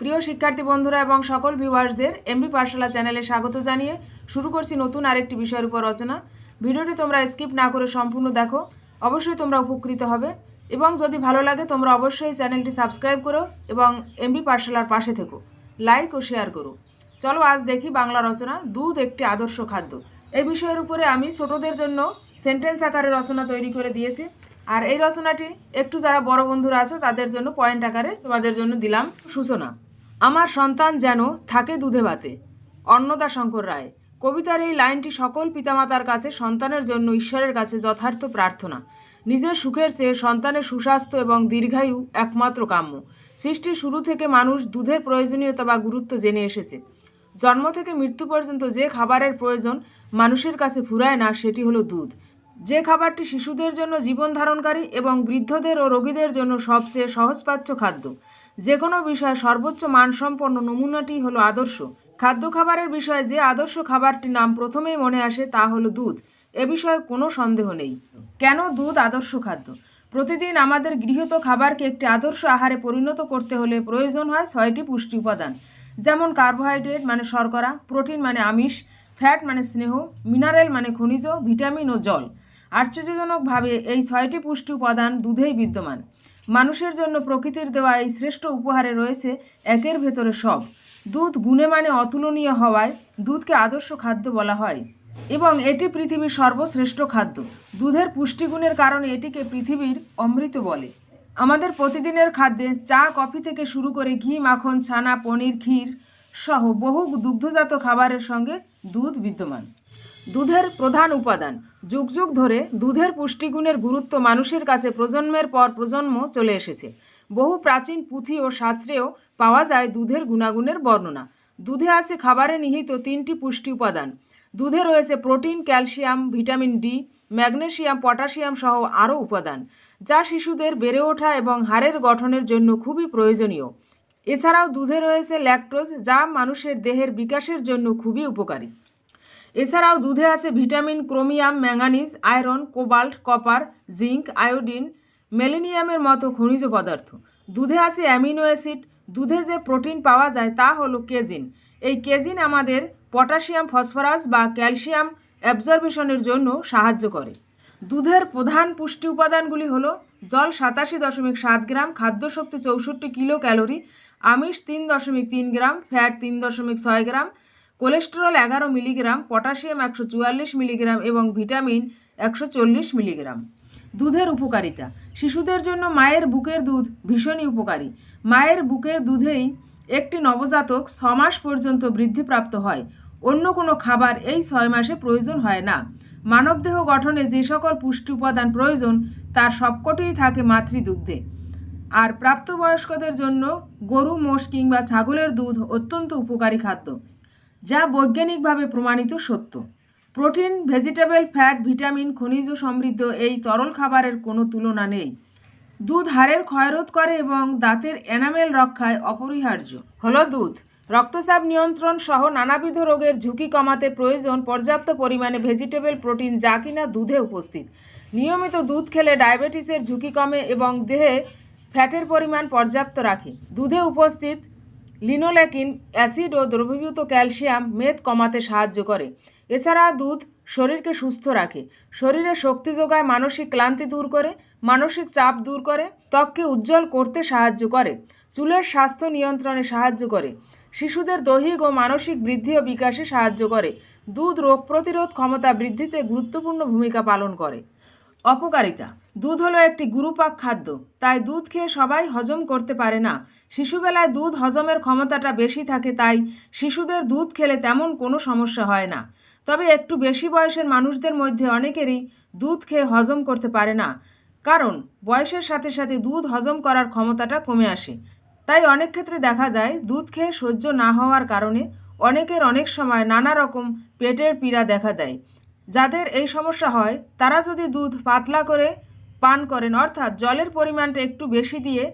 প্রিয় শিক্ষার্থী বন্ধুরা এবং সকল ভিউয়ার্সদের এমবি পাঠশালা চ্যানেলে স্বাগত জানিয়ে শুরু করছি নতুন আরেকটি বিষয়ের উপর রচনা। ভিডিওটি তোমরা স্কিপ না করে সম্পূর্ণ দেখো, অবশ্যই তোমরা উপকৃত হবে। এবং যদি ভালো লাগে, তোমরা অবশ্যই চ্যানেলটি সাবস্ক্রাইব করো এবং এমবি পাঠশালার পাশে থেকো। লাইক ও শেয়ার করো। চলো আজ দেখি বাংলা রচনা, দুধ একটি আদর্শ খাদ্য। এই বিষয়ের উপরে আমি ছোটদের জন্য সেন্টেন্স আকারে রচনা তৈরি করে দিয়েছি। আর এই রচনাটি একটু যারা বড় বন্ধুরা আছে, তাদের জন্য পয়েন্ট আকারে তোমাদের জন্য দিলাম সূচনা। আমার সন্তান যেন থাকে দুধে ভাতে। অন্নদা শঙ্কর রায়, কবিতার এই লাইনটি সকল পিতামাতার কাছে সন্তানের জন্য ঈশ্বরের কাছে যথার্থ প্রার্থনা। নিজের সুখের চেয়ে সন্তানের সুস্বাস্থ্য এবং দীর্ঘায়ু একমাত্র কাম্য। সৃষ্টির শুরু থেকে মানুষ দুধের প্রয়োজনীয়তা বা গুরুত্ব জেনে এসেছে। জন্ম থেকে মৃত্যু পর্যন্ত যে খাবারের প্রয়োজন মানুষের কাছে ফুরায় না, সেটি হলো দুধ। যে খাবারটি শিশুদের জন্য জীবন ধারণকারী এবং বৃদ্ধদের ও রোগীদের জন্য সবচেয়ে সহজপাচ্য খাদ্য। যে কোনো বিষয়ে সর্বোচ্চ মানসম্পন্ন নমুনাটি হলো আদর্শ। খাদ্য খাবারের বিষয়ে যে আদর্শ খাবারটির নাম প্রথমেই মনে আসে তা হলো দুধ। এ বিষয়ে কোনো সন্দেহ নেই। কেন দুধ আদর্শ খাদ্য? প্রতিদিন আমাদের গৃহীত খাবারকে একটি আদর্শ আহারে পরিণত করতে হলে প্রয়োজন হয় ছয়টি পুষ্টি উপাদান। যেমন কার্বোহাইড্রেট মানে শর্করা, প্রোটিন মানে আমিষ, ফ্যাট মানে স্নেহ, মিনারেল মানে খনিজ, ভিটামিন ও জল। আশ্চর্যজনকভাবে এই ছয়টি পুষ্টি উপাদান দুধেই বিদ্যমান। মানুষের জন্য প্রকৃতির দেওয়া এই শ্রেষ্ঠ উপহারে রয়েছে একের ভেতরে সব। দুধ গুণে মানে অতুলনীয় হওয়ায় দুধকে আদর্শ খাদ্য বলা হয়। এবং এটি পৃথিবীর সর্বশ্রেষ্ঠ খাদ্য। দুধের পুষ্টিগুণের কারণে এটিকে পৃথিবীর অমৃত বলে। আমাদের প্রতিদিনের খাদ্যে চা, কফি থেকে শুরু করে ঘি, মাখন, ছানা, পনির, ক্ষীর সহ বহু দুগ্ধজাত খাবারের সঙ্গে দুধ বিদ্যমান। দুধের প্রধান উপাদান। যুগ যুগ ধরে দুধের পুষ্টিগুণের গুরুত্ব মানুষের কাছে প্রজন্মের পর প্রজন্ম চলে এসেছে। বহু প্রাচীন পুঁথি ও শাস্ত্রেও পাওয়া যায় দুধের গুণাগুণের বর্ণনা। দুধে আছে খাবারে নিহিত তিনটি পুষ্টি উপাদান। দুধে রয়েছে protein, calcium, vitamin D, magnesium, potassium সহ আরও উপাদান, যা শিশুদের বেড়ে ওঠা এবং হাড়ের গঠনের জন্য খুবই প্রয়োজনীয়। এছাড়াও দুধে রয়েছে ল্যাকটোজ, যা মানুষের দেহের বিকাশের জন্য খুবই উপকারী। এছাড়াও দুধে আছে vitamin, chromium, manganese, iron, cobalt, copper zinc iodine, মেলেনিয়ামের মতো খনিজ পদার্থ। দুধে আছে অ্যামিনো অ্যাসিড। দুধে যে প্রোটিন পাওয়া যায় তা হলো কেজিন। এই কেজিন আমাদের পটাশিয়াম, ফসফরাস বা ক্যালসিয়াম অ্যাবজর্বেশনের জন্য সাহায্য করে। দুধের প্রধান পুষ্টি উপাদানগুলি হলো জল সাতাশি দশমিক সাত গ্রাম, খাদ্যশক্তি চৌষট্টি কিলো ক্যালোরি আমিষ তিন দশমিক তিন গ্রাম, ফ্যাট তিন দশমিক ছয় গ্রাম কোলেস্টেরল এগারো মিলিগ্রাম, পটাশিয়াম একশো চুয়াল্লিশ মিলিগ্রাম এবং ভিটামিন একশো চল্লিশ মিলিগ্রাম। দুধের উপকারিতা। শিশুদের জন্য মায়ের বুকের দুধ ভীষণই উপকারী। মায়ের বুকের দুধেই একটি নবজাতক ছ মাস পর্যন্ত বৃদ্ধিপ্রাপ্ত হয়। অন্য কোনো খাবার এই ছয় মাসে প্রয়োজন হয় না। মানবদেহ গঠনে যে সকল পুষ্টি উপাদান প্রয়োজন, তার সবকটিই থাকে মাতৃদুগ্ধে। আর প্রাপ্তবয়স্কদের জন্য গরু, মোষ কিংবা ছাগলের দুধ অত্যন্ত উপকারী খাদ্য। যা বৈজ্ঞানিকভাবে প্রমাণিত সত্য। প্রোটিন, ভেজিটেবল, ফ্যাট, ভিটামিন, খনিজ সমৃদ্ধ এই তরল খাবারের কোনো তুলনা নেই। দুধ হাড়ের ক্ষয়রোধ করে এবং দাঁতের এনামেল রক্ষায় অপরিহার্য। হলো দুধ। রক্তচাপ নিয়ন্ত্রণ সহ নানাবিধ রোগের ঝুঁকি কমাতে প্রয়োজন পর্যাপ্ত পরিমাণে ভেজিটেবল প্রোটিন যা কিনা দুধে উপস্থিত। নিয়মিত দুধ খেলে ডায়াবেটিসের ঝুঁকি কমে এবং দেহে ফ্যাটের পরিমাণ পর্যাপ্ত রাখে। দুধে উপস্থিত লিনোলেকিন অ্যাসিড ও দ্রবীভূত ক্যালসিয়াম মেদ কমাতে সাহায্য করে। এছাড়া দুধ শরীরকে সুস্থ রাখে। শরীরে শক্তি যোগায় মানসিক ক্লান্তি দূর করে, মানসিক চাপ দূর করে, ত্বককে উজ্জ্বল করতে সাহায্য করে, চুলের স্বাস্থ্য নিয়ন্ত্রণে সাহায্য করে, শিশুদের দৈহিক ও মানসিক বৃদ্ধি ও বিকাশে সাহায্য করে, দুধ রোগ প্রতিরোধ ক্ষমতা বৃদ্ধিতে গুরুত্বপূর্ণ ভূমিকা পালন করে। অপকারিতা। দুধ হলো একটি গুরুপাক খাদ্য, তাই দুধ খেয়ে সবাই হজম করতে পারে না। শিশুবেলায় দুধ হজমের ক্ষমতাটা বেশি থাকে, তাই শিশুদের দুধ খেলে তেমন কোনো সমস্যা হয় না। তবে একটু বেশি বয়সের মানুষদের মধ্যে অনেকেরই দুধ খেয়ে হজম করতে পারে না, কারণ বয়সের সাথে সাথে দুধ হজম করার ক্ষমতাটা কমে আসে। তাই অনেক ক্ষেত্রে দেখা যায়, দুধ খেয়ে সহ্য না হওয়ার কারণে অনেকের অনেক সময় নানা রকম পেটের পীড়া দেখা দেয়। যাদের এই সমস্যা হয়, তারা যদি দুধ পাতলা করে পান করেন, অর্থাৎ জলের পরিমাণটা একটু বেশি দিয়ে,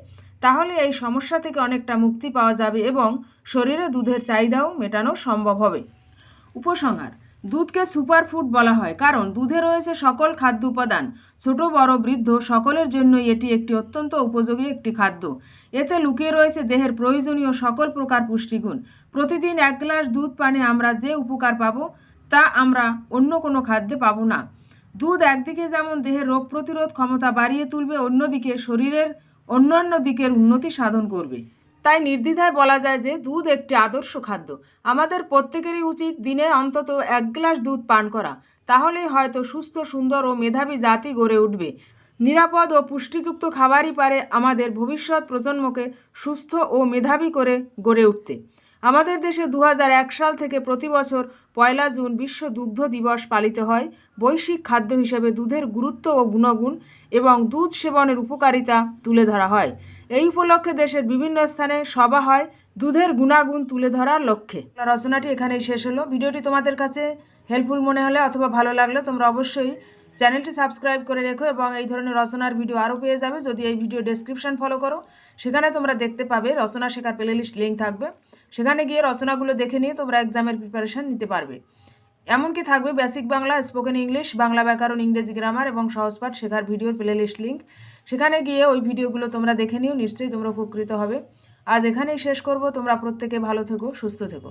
তাহলে এই সমস্যা থেকে অনেকটা মুক্তি পাওয়া যাবে এবং শরীরে দুধের চাহিদাও মেটানো সম্ভব হবে। উপসংহার, দুধকে সুপারফুড বলা হয়, কারণ দুধে রয়েছে সকল খাদ্য উপাদান। ছোট, বড়, বৃদ্ধ, সকলের জন্যই এটি একটি অত্যন্ত উপযোগী একটি খাদ্য। এতে লুকিয়ে রয়েছে দেহের প্রয়োজনীয় সকল প্রকার পুষ্টিগুণ। প্রতিদিন এক গ্লাস দুধ পানে আমরা যে উপকার পাবো তা আমরা অন্য কোনো খাদ্যে পাবো না। দুধ একদিকে যেমন দেহের রোগ প্রতিরোধ ক্ষমতা বাড়িয়ে তুলবে, অন্যদিকে শরীরের অন্যান্য দিকের উন্নতি সাধন করবে। তাই নির্দ্বিধায় বলা যায় যে দুধ একটি আদর্শ খাদ্য। আমাদের প্রত্যেকেরই উচিত দিনে অন্তত এক গ্লাস দুধ পান করা। তাহলেই হয়তো সুস্থ, সুন্দর ও মেধাবী জাতি গড়ে উঠবে। নিরাপদ ও পুষ্টিযুক্ত খাবারই পারে আমাদের ভবিষ্যৎ প্রজন্মকে সুস্থ ও মেধাবী করে গড়ে উঠতে। আমাদের দেশে দু হাজার এক সাল থেকে প্রতি বছর পয়লা জুন বিশ্ব দুগ্ধ দিবস পালিত হয়। বৈশ্বিক খাদ্য হিসেবে দুধের গুরুত্ব ও গুণগুণ এবং দুধ সেবনের উপকারিতা তুলে ধরা হয়। এই উপলক্ষে দেশের বিভিন্ন স্থানে সভা হয়। দুধের গুণাগুণ তুলে ধরার লক্ষ্যে। রচনাটি এখানেই শেষ হলো। ভিডিওটি তোমাদের কাছে হেল্পফুল মনে হলে অথবা ভালো লাগলে তোমরা অবশ্যই চ্যানেলটি সাবস্ক্রাইব করে রেখো এবং এই ধরনের রচনার ভিডিও আরও পেয়ে যাবে। যদি এই ভিডিও ডেসক্রিপশন ফলো করো, সেখানে তোমরা দেখতে পাবে রচনা শেখার প্লেলিস্ট লিঙ্ক থাকবে। সেখানে গিয়ে রচনাগুলো দেখে নিয়ে তোমরা এক্সামের প্রিপারেশন নিতে পারবে। এমনকি থাকবে basic Bangla spoken English Bangla ব্যাকরণ, ইংরেজি গ্রামার এবং সহজপাঠ শেখার ভিডিওর প্লেলিস্ট লিঙ্ক সেখানে গিয়ে ওই ভিডিওগুলো তোমরা দেখে নিও, নিশ্চয়ই তোমরা উপকৃত হবে। আজ এখানেই শেষ করব, তোমরা প্রত্যেকে ভালো থেকো, সুস্থ থেকো।